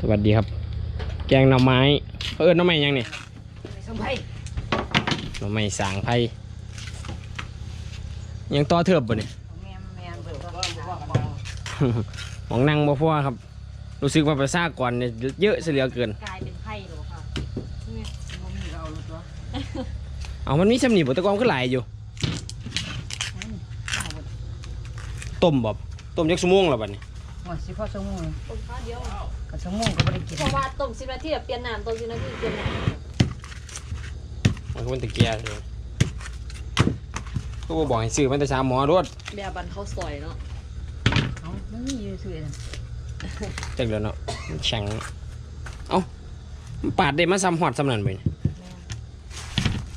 สวัสดีครับ แกงหน่อไม้เออหน่อไม้ยังนี่สมไพ่หน่อไม้สางไผ่ยังต่อเทิบบ่เนี่ยแมนแมนเบิดก็หมองนั่งบ่พอครับ รู้สึกว่าประสากรเนี่ยเยอะเสียเหลือเกินกลายเป็นไพ่หรอค่ะนี่บ่มีก็เอารถวะเอามันมีสำนีบ่แตะกอนก็หลายอยู่เอาหมดต้มบ่ต้มจักชั่วโมงแล้วบัดนี้หมดสิพ่อสมุนต้มข้าวเดียว กับสมุนก็ไม่ได้กินเพราะว่าต้มสิบนาทีแบบเปลี่ยนน้ำต้มสิบนาทีเปลี่ยนน้มันก็มันตะเกียร์เลยก็บ่บอกให้ซื้อมันแต่ชาหมอรถำแบบบันเขาสอยเนาะเอาไม่มีอยู่ซื่อนั่นจังเดี๋ยวเนาะมันแข็งเอ้ามันปาดได้มาซ้ำฮอดซ้ำนั่นไป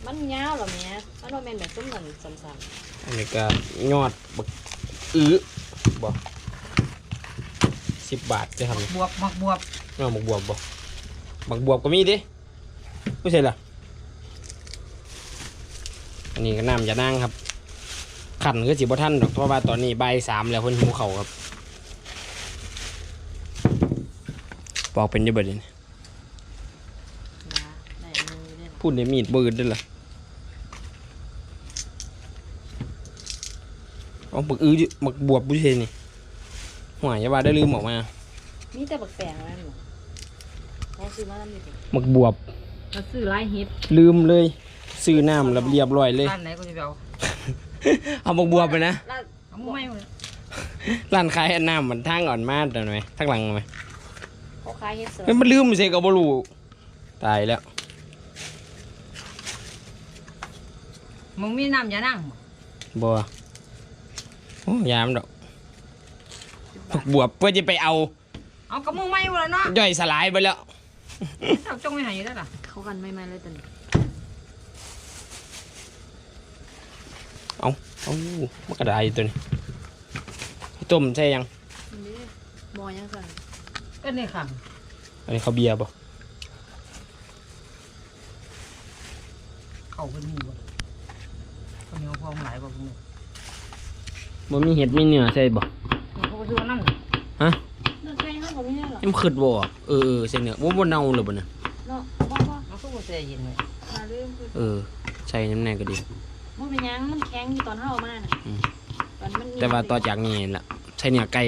มันยาวเหรอแม่มันว่าแม่นแบบส้มหนังสั้นอันนี้ก็ยอดบักอื้อบ่ สิบบาทจะทำบวบมักบวบยอดบักบวบบ่บักบวบก็มีดิไม่ใช่เหรออันนี้ก็น้ำจะนั่งครับ ขันก็สิบ่ท่านดอกเพราะว่าตอนนี้ใบายสามแล้วเพิ่นหิวเขาวครับปอกเป็นอยังไงนี่ๆนะได้มือเนี่ยพูดในมีดบืดด้วยล่ะเอาบักอื้ออยู่บักบวบบุเชนี่ หวายอยาบาได้ลืมออกมา มีแต่บักแปลงนั่นหรอเขาซื้อมาทำดิบักบวบเขาซื้อไล่ฮิตลืมเลย ซื้อน้ำแล้วเรียบร้อยเลย ร้านไหนก็จะไปเอาเอาบักบวบไปนะร้านเอาไม่เลยร้านขายน้ำมันทางอ่อนมากแต่ไหมทางหลังไหมเขาขายเฮ็ดเสริเฮ้ยมันลืมเสกกับบรูตายแล้ว มึงมีน้ำยานั่งบัวโอ้ยามดอก บักบวบเพื่อจะไปเอาเอากับมึงไม่เลยเนาะย่อยสลายไปแล้วเอาจงไม่หายอยู่แล้วล่ะเขากันไม่ไม่เลยตอนนี้เอาเอามันกระไดตัวนี้ต้มใช่ยังนี่มอยังสั่นก็นี่ค่ะอันนี้เขาวเบียร์ป่ะเขาเป็นมีบ่เขาเหนียวพองหลายกว่าพวกนี้บ่มีเห็ดมีเนื้อใช่ป่ะเขาก็ซื้อนั่นเนื้อไก่เขาก็ไม่ได้หรอยังขึ้นบ่เออเออใช่เนื้อว่าบ่เน่าเลยบ่เนี่ยเนาะบ่บ่มันก็บ่เสียเย็นเลยมาเรื่องคือเออใช่น้ำแน่ก็ดี มันเป็นหยังมันแข็งอยู่ตอนเฮาเอามาน่ะอืม ตอนมันแต่ว่าต่อจากนี้ล่ะใช่เนื้อไก่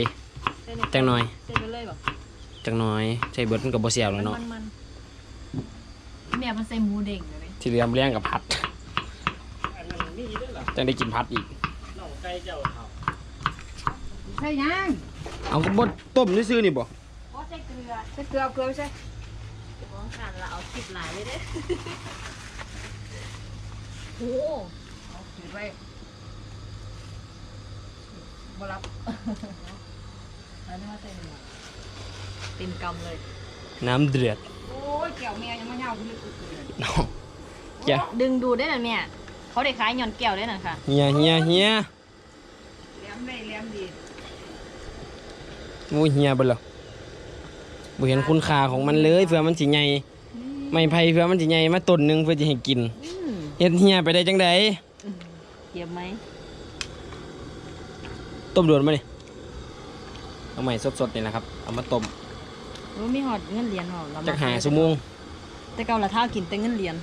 จังหน่อยเส้นไปเลยแบบจังน้อยใช่เบิดมันก็บ่เสียวแล้วเนาะมันมันแม่มันใส่หมูเด้งเลยที่เหลือมเลี้ยงกับผัดจังได้กินผัดอีก ใช่ยังเอาก็บ่ต้มซื่อๆนี่บ่เพราะใส่เกลือใช่เกลือเกลือไม่ใช่ของขันละเอาคลิปหลายเลยเด้โอ้เอาถือไว้บ่รับอันนี้ว่าใส่หมูเต็มกำเลย น้ำเดือด โอ้ยแก้วแม่ยังไม่เหี่ยวเลยเนาะจ้ะดึงดูได้น่ะเนี่ย เขาได้ขายหย่อนแก้วได้น่ะค่ะ เฮียเฮียเฮียเลี้ยมได้เลี้ยมดี โอ้ยเฮียเบิดแล้วบ่เห็นคุณค่าของมันเลยเพื่อมันสิใหญ่ไม่ไผเพื่อมันสิใหญ่มาต้นหนึงเพื่อจะให้กินอืมเฮ็ดเฮียไปได้จังไดเก็บไหมต้มโดนมานี่เอาใหม่สดๆนี่นะครับ เอามาต้มรู้มีหอดเงินเหรียญหอดเราจักหาชั่วโมงแต่เก่าละเท่ากินแต่เงินเหรียญ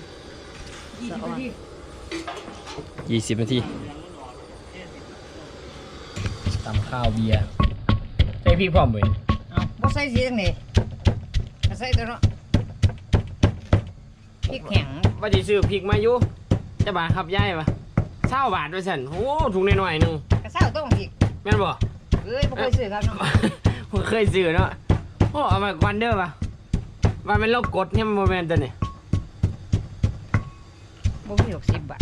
ยี่สิบนาทียี่สิบนาทีตำข้าวเบียร์ ใส่พริกพร้อมเว้ยเอาบ่ใส่สีจังนี่ก็ใส่ตัวเนาะพริกแห้งว่าสิซื้อพริกมาอยู่จะบาทครับยายปะเศร้าบาทด้วยสันโอ้ถุงน้อยๆหนึงกระเซ้าต้องพริกแม่นบ่เอ้ยบ่เคยซื้อครับน้องผมเคยซื้อเนาะโอ้เอามาควันเด้อปะว่าเป็นโรคกดเนี่ยมันโมเมนตัวนี่บ่มีหกสิบบาท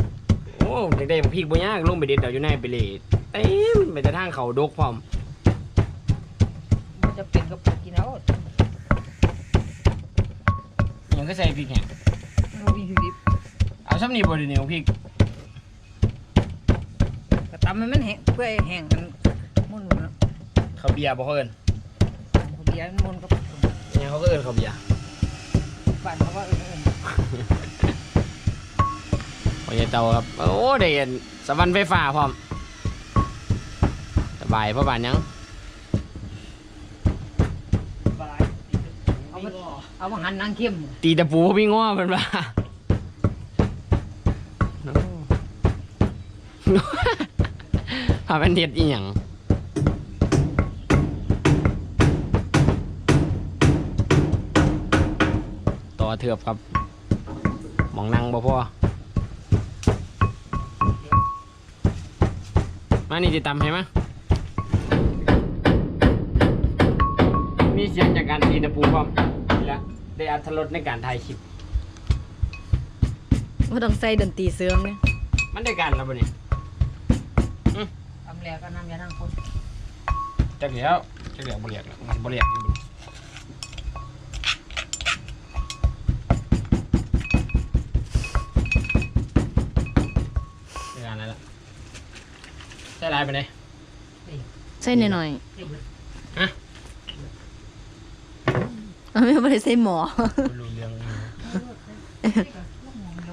โอ้เด็กๆพริกบ่ยากลงไปเด็ดเดี๋ยวอยู่ในไปเลยเต็มไปแต่ทางเขาดกพร้อมบ่ จะเป็นก็ปลูกกินเอายังก็ใส่พริกแห้งบ่มีพริกดิบเอาซ้ำนี่บ่เดี๋ยวนี้ของพริกก็ตำให้มันแห้งเพื่อให้แห้งกันมุนๆเนาะเขาเบียร์บ่เขาเอิ้นเบียร์มันมุนก็ยังเขาก็เอิ้นเขาเบียร์บ้านเขาว่าเออพอยายเตาครับ โอ้ได้เห็นสวรรค์ไฟฟ้าพร้อมสบายเพราะบ้านยัง เอา เอามา เอามาหันนางเข้มตีตะปูพี่ง้อเป็นว่าพาเป็นเด็ดอีหยังต่อเถือบครับหมองนั่งบ่พ่อมานี่ติดตามให้มะมีเสียงจากการตีตะปูพร้อม ได้อัธรสในการถ่ายคลิป ว่าต้องใส่ดนตรีเสริมเนี่ยมันได้การแล้วบ่เนี่ยทำแล้วก็น้ำยานั่งคนจักเดียวจักเดียวบ่เรียกแล้วมันบ่เรียกอยู่บ่ได้การแล้วล่ะใส่ลายไปไหนใส่หน่อยเดี๋ยวเบิดฮะ ๆเอาแม่บ่ได้ใส่หมอบ่รู้เรื่องเลย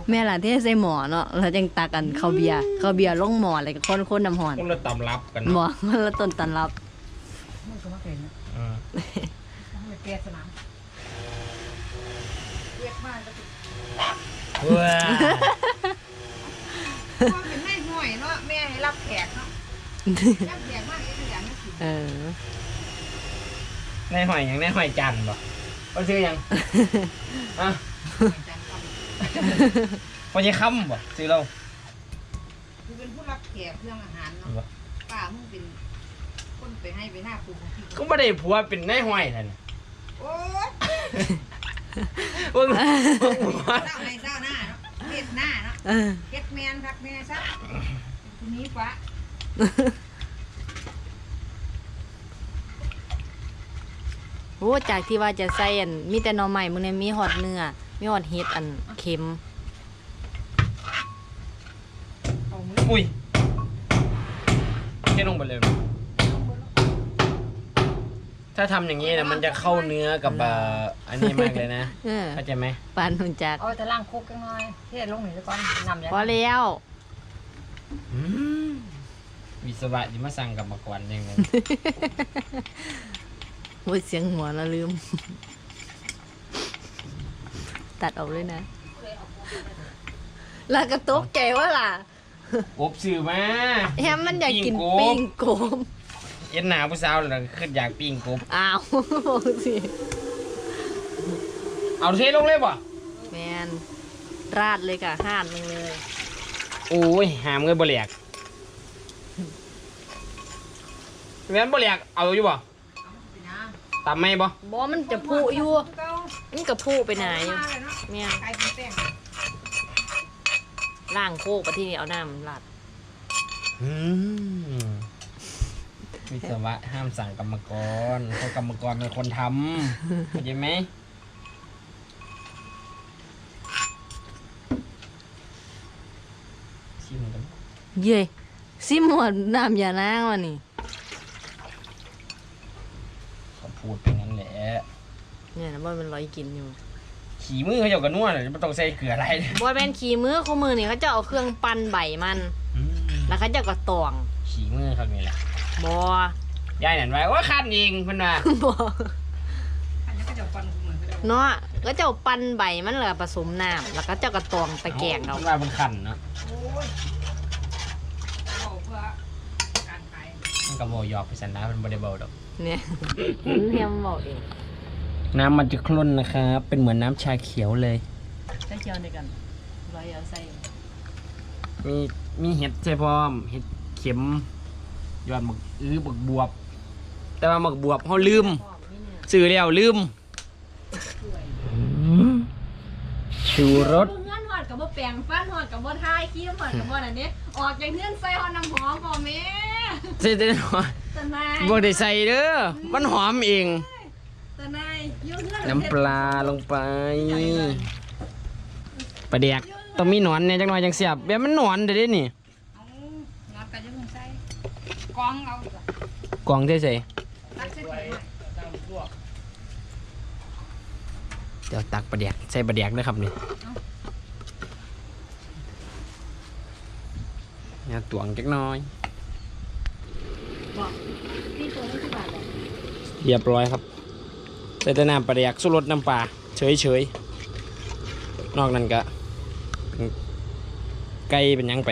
แม่ล่ะที่ใส่หมอเนาะแล้วจังตักกันข้าวเบียร์ข้าวเบียร์ลงหมออะไรก็คนๆน้ำหอนคนละตำรับกันหมอเนาะมันละต้นตันรับ มันก็มาเป็นนะเออมันไปแก้สนามเรียกมากก็เป็นว้าพ่อเป็นแม่ห่วยเนาะแม่ให้รับแขกเนาะรับแขกมากเองอย่างนั้นสิเออในหอยหยังในหอยจันทร์บ่ บ่ซื้อหยังอะจังคบ่ใช่คำบ่ซื้อเราำคือเป็นผู้รับแขกเรื่องอาหารเนาะบ่ป้ามึงเป็นคนไปให้ไปหน้าปูของพี่ก็บ่ได้ผัวเป็นในหอยนั่นน่ะโอ๊ยเบิ่งเบิ่งผัวเศร้าในเศร้าหน้าเนาะเฮ็ดหน้าเนาะเออเฮ็ดแมนครับแม่ซะทีนี้ฟ้า โอ้จากที่ว่าจะใส่อันมีแต่หน่อใหม่มึงเนี่ยมีหอดเนื้อมีหอดเฮ็ดอันเค็มเอามืออุ้ยแค่ลงไปเลย ถ้าทำอย่างนี้นะมันจะเข้าเนื้อกับเอ่ออันนี้มากเลยนะเออเข้าใจไหมปานหุ่นจักเอาแต่ล่างคุกกันหน่อยเทศลงหน่อยแล้วก่อนนำยาพอแล้วอืมวิศวะที่มาสั่งกับมากวนเองเลย โอ้ยเสียงหัวเราลืม ตัดออกเลยนะแล้วก็ตกใจว่าล่ะกบสื่อมาแฮมมันอยากกินปิ้ปิ้งงกกบเอ็นหนาผู้สาวเลยขึ้นอยากปิ้งกบอ้าวบอกสิเอาเทลงเลยป่ะแมนราดเลยค่ะห้านลงเลย โอ้ยหามเงินบ่เหลียกแม่นบ่เหลียกเอาอยู่ป่ะ ตามไม่ป่ะบอมันจะพูอยู่เก้ามันก็พูไปไหนอยู่มาเลยเนาะแม่นไก่เป็นแป้งล่างโคกไปที่นี่เอาน้ำราดอืมวิศวะห้ามสั่งกรรมกรเพราะกรรมกรเป็นคนทำเข้าใจไหมชิมกันเย้ยซิมหมดน้ำยานางวันนี่ เขา พูดไปงั้นแหละเนี่ยนะบอยมันร้อยกินอยู่ขี่มือเขาเจ้ากันนวดเลยไม่ต้องใส่เกลืออะไรเลยบอยแมนขี่มือคู่มือนี่เขาจะเอาเครื่องปั้นใบมันอืมแล้วเขาจะก็ตวงขี่มือเขานี่แหละบอยายนั่นไว้ว่าคันเองเพิ่นว่าบออันนี้ก็จะฟันเหมือนกันเนาะก็จะเอาปั้นใบมันแล้วก็ผสมน้ำแล้วก็จะกระตวงตะแกรงเอาเพิ่นว่าเป็นคันเนาะ โอ้ยเอาเพื่อการขาย มันก็บ่หยอกไปสันนะเพิ่นบ่ได้เบาดอก เนี่ยเฮียมบอกเองน้ำมันจะคล้นนะครับ เป็นเหมือนน้ำชาเขียวเลยใส่เจียวในกันร้อยเอาใส่มีมีเห็ดใช่พร้อม เห็ดเข็มยอดหมึกอื้อหมึกบวบ แต่ว่าหมึกบวบเขาลืมพร้อมนี่เนี่ยซื้อแล้วลืมชูรส เงื่อนหอดกับบ่แปลงฟันหอดกับบ่ทายขี้หอดกับบ่อันนี้ออกจากเงื่อนใส่หอดน้ำหอมบ่แม่ ใส่ได้หน่อยตะนายบ่ได้ใส่เด้อมันหอมเอง ตะนายอยุ่งเงื่อนน้ำปลาลงไปปลาแดกต้องมีหนอนเนี่ยจังหน่อยจังเสียบแบบมันหนอนเด้อเด้นี่เอางัดกันจะมึงใส่กองเอากล่องเฉยตักใส่ถุงไว้ๆเดี๋ยวตักปลาแดกใส่ปลาแดกด้วยครับนี่เนี่ยตวงจักหน้อย บอกพี่ตัวนี้สิบบาทเหรอเรียบร้อยครับใส่แต่น้ำปลาแดกสุรสน้ำปลาเฉยเฉยๆนอกนั้นก็ไก่เป็นหยังไป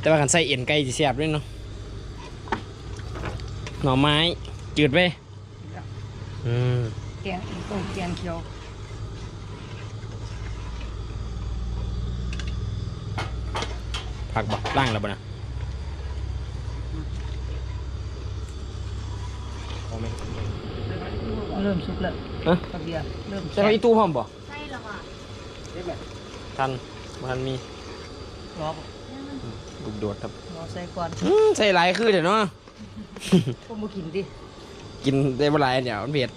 แต่ว่ากันใส่เอ็นไก่สิแซ่บด้วยเนาะหน่อไม้จืดไปอืมแกงต้มแกงเขียวผักบ่ล่างแล้วบ่นะ เริ่มสุกแล้วฮะกระเบียร์เริ่มใส่ผักอีตู้พร้อมบ่ใช่แล้วอะทันมันมีรอลูกโดดครับรอใส่ก่อนอืมใส่หลายคือเดี๋ยวเนาะ ก็มากินดิ กินได้บ่หลายเดี๋ยวมันเผ็ด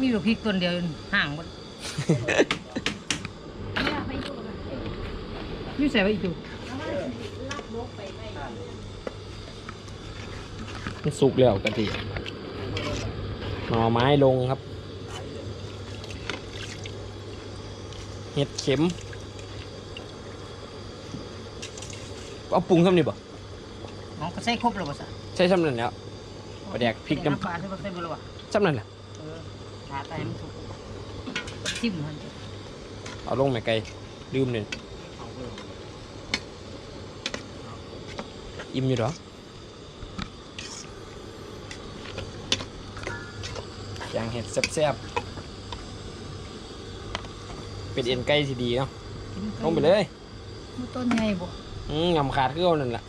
มีลูกพริกต้นเดียวห่างหมดนี่ใส่ไว้อีกอยู่มัน สุกแล้วกะทิหน่อไม้ลงครับ เห็ดเข็ม เอาปรุงซ้ำนี่บ่น้องก็ใส่ครบแล้วบ่ซะใช่ซ้ำนั่นแล้วปลาแดกพริกน้ปลาใส่บ่ใส่บ่แล้ววะำซ้ำนั่นแหละเออหาตายมันสุกจิ้มมันเอาลงแม่ไก่ลืมเนี่ยอิ่มอยู่เหรอ แกงเห็ดแซ่บๆเป็นเอ็นไก่สิดีเนาะลงไปเลยมันต้นใหญ่บ่อืมงำขาดคือเอานั่นแหละ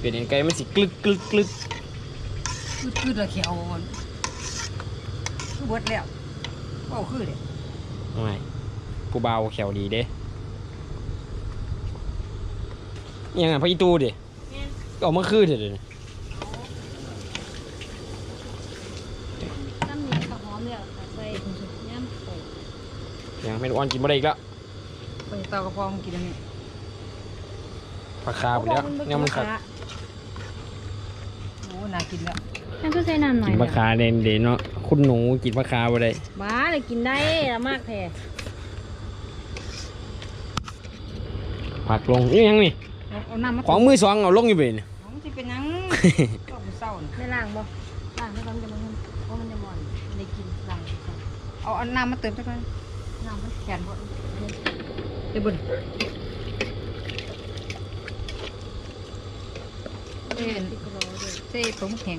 เป็นเอ็นไก่มันสิกลึกกลึกกลึกคือคือตะเขียวมันคือเบิดแล้วเว้าคือเด้ไม่ผู้เบาวแขวดีเด้อิห ยังไงพระอีตูดิก็ออกมาคือเถอะเดี๋ยวนี้น้ำเหนียวกับหอมเนี่ยใส่ย่ำใส่อิหยังไม่รู้อ่อนกินบ่ได้อีกแล้วไปเตากระเพาะมันกินอันนี้ผักคาไปแล้วเนี่ยมันขัดโอ้น่ากินแล้วนั่นก็ใส่น้ำหน่อยกินผักคาเด่นเด่นเนาะคุณหนูกินผักคาบ่ได้บ้าเลยกินได้ละมากแท้ผักลงนี่ยังนี่ เอาเอาน้ำมาของมือสองเอาลงอยู่ไปนี่ของที่เป็นหยังก็เศร้าน่ะไม่ล้างบ่ล้างไม่ล้างจะมันเพราะมันจะมอนในกินล้างเอาเอาน้ำมาเติมสักหน่อยน้ำมันแขนบ่เดี๋ยวเบุญเอ้ยติดกระโหลกด้วยเส้นผมแข็ง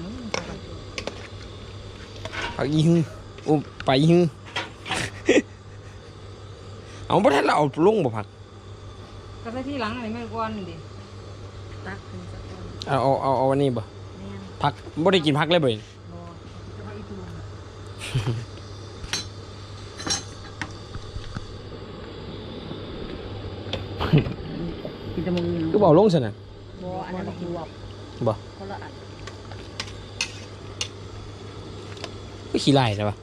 ผักอีหือโอ้ไปอีหือเอาบ่ทันเราเอาลงบ่ผัก ก็ใส่ที่หลังอะไรไม่ก้อนนี่ดิ ตักขึ้นสักก้อนเอาเอาเอาเอาอันนี้บ่แม่นผักบ่ได้กินผักเลยบ่นี่บ่จะมาอีตูนกินแตะมึงคือบ่เอาลงซั่นน่ะบ่อันนั้นกินวบบ่คนละอันคือขี้ไล่ใช่ปะ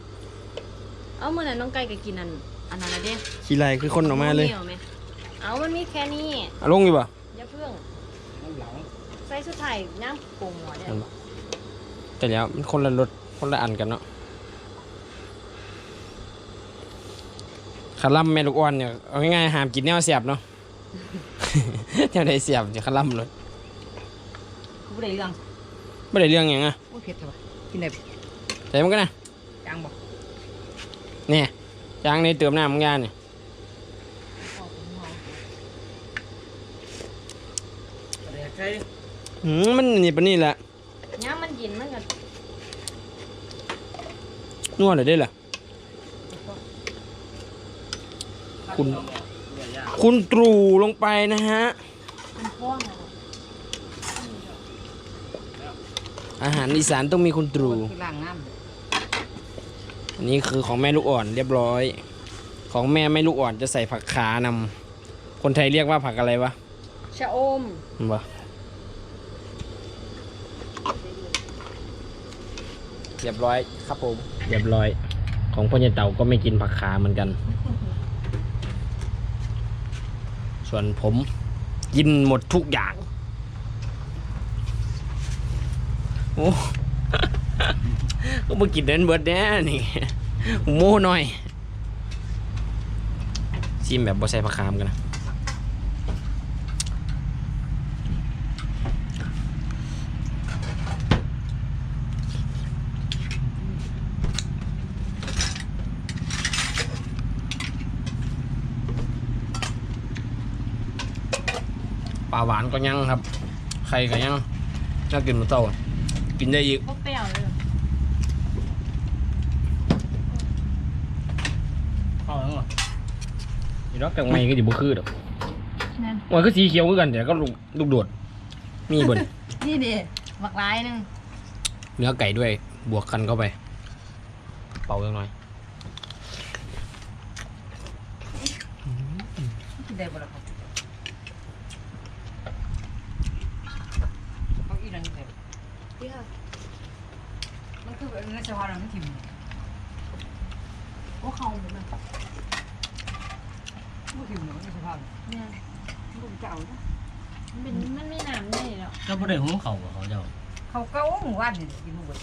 เอามื้อนั้นน้องไก่ก็กินอันอันนั้นน่ะเด้ขี้ไล่คือคนออกมาเลยหไหเอามันมีแค่นี้เอาลงอยู่บ่อย่าเพิ่ง ใส่สุดท้ายน้ำปรุงหัวเนี่ยนั่นบ่แต่แล้วมันคนละรสคนละอันกันเนาะคาร่ำแม่ลูกอ่อนเนี่ยเอาง่ายๆห้ามกินแนวเสียบเนาะแนวใดเสียบจะคาร่ำเลยกูบ่ได้เรื่องไม่ได้เรื่องหยังอะโอ้ยเผ็ดจังวะกินได้แต่มันก็นะจังบ่เนี่ยยางในเติมน้ำมึงยาเนี่ย หืมมันนี่ปะนี่แหละย่ามมันเย็นมันก็นวดเลยได้เหรอคุณ คุณตรูลงไปนะฮะ มันฟ้องอะอาหารอีสานต้องมีคุณตรู คือล้างน้ำอันนี้คือของแม่ลูกอ่อนเรียบร้อย ของแม่ไม่ลูกอ่อนจะใส่ผักขานำคนไทยเรียกว่าผักอะไรวะชะอม มันว เรียบร้อยครับผม เรียบร้อย ของพ่อใหญ่เต่าก็ไม่กินผักขาเหมือนกัน ส่วนผมกินหมดทุกอย่าง โอ้ก็มากินเดินเบิร์ดแน่นี่โม่หน่อยชิมแบบบ่ใส่ผักขามกันนะ ปลาหวานก็ยังครับ ไข่ก็ยังน่ากินมาเต้ากินได้อีกบ่เปรี้ยวเลยข้าวแล้วนี่ดอกกังไม่ก็ดิบุคือดอกนั่นมันก็สีเขียวคือกันแต่ก็ลูกลูกโดดมีบนนี่ดิบักหลายหนึงเนื้อไก่ด้วยบวกกันเข้าไป เป่าจังหน่อยกินได้บ่ล่ะครับเขาอีนั่นได้ มันคือในสภาพนั้นมันถิ่มโอ้เขาหมดเลยมันถิ่มเนาะในสภาพเนี่ยมันจะเอาเนาะมันเป็นมันมีน้ำนี่เนาะเจ้าบ่ได้หุงข้าวบ่เขาเจ้าเขาเก้าหมู่บ้านนี่กินหมู่บ้าน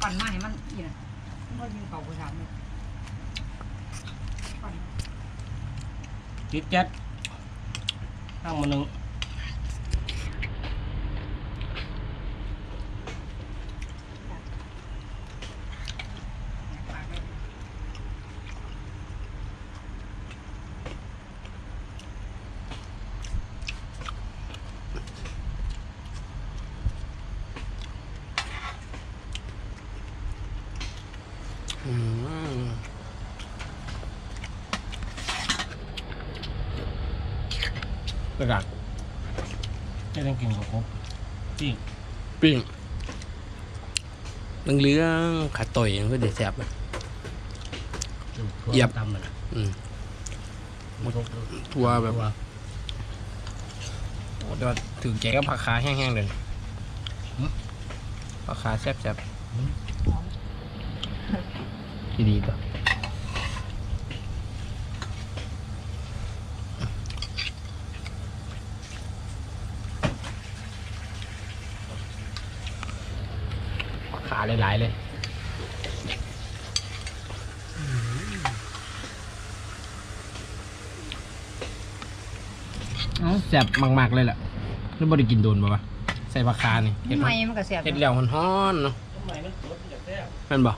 ปั่นมาให้มันอีน่ะมันก็ยิงเก่าไปถามเลยติดแก๊ส ตั้งมาหนึงอืม กระดาษจะต้องกินกับกบปิ้งปิ้งเรื่องๆขาต่อยยังก็เด็ดแซ่บเลยถั่วเหยียบ ตำมันน่ะอืมมันทุกทัวแบบ โอ้แต่ว่าถือแกก็ผักขาแห้งๆเลยผักขาแซ่บๆดีๆต่อผักขา หลายๆเลยแซ่บมากๆเลยแหละแล้วบ่ได้กินโดนบ่วะใส่ผักคานี่เฮ็ดทำไมมันก็เสียบเฮ็ดแล้วมันฮ้อนเนาะทำไมมันสดมันจะแซ่บแม่นบ่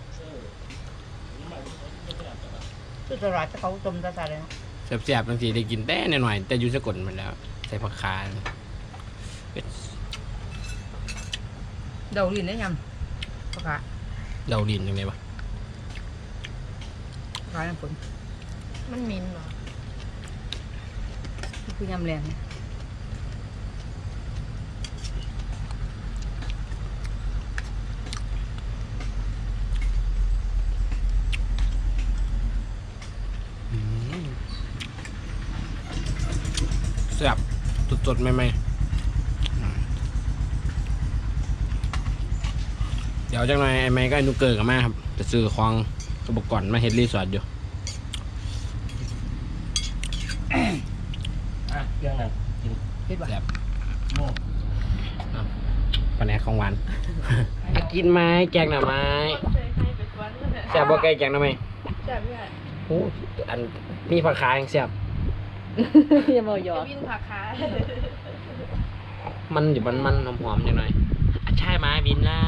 คือตลาดเขาต้มตาตาเลยนะแซ่บๆจังซี่ได้กินแต่หน่อยๆแต่อยู่สกลมันแล้ว ใส่ผักคานี่เป็ดเดาลินได้ยัง ปะกะเดาดินจังได๋บ่ปะกะน้ำฝนมันมินเหรอคือยำแรงเนี่ยอืมแซ่บสดๆใหม่ๆ ดี๋ยวจังหน่อยไอ้ไม้ก็ไอ้นุกเกอร์กับมาครับ จะซื้อของอุปกรณ์มาเฮ็ดรีสอร์ทอยู่อะเครื่องนั้นกินคิดว่าแซ่บโม่ปลาแหนกของหวานกินไหมแกงหน่อไม้แซ่บบ่ไก่แกงหน่อไม้แซ่บด้วยโอ้อันมีผักขายังแซ่บอย่ามาหยอกวินผักขามันอยู่มันมันหอมๆจังหน่อยอะใช่ไหมบินล่ะ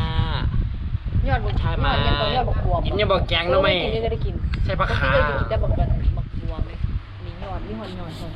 ยอดบกใช่ไหมยอดยังต่อยอดบกบวมกินอย่าบอกแกงหน่อไม้กินก็ได้กินใช่ผักขาบางทีก็อยู่แต่บอกกันบักบวมมียอดมีหอนยอดหอน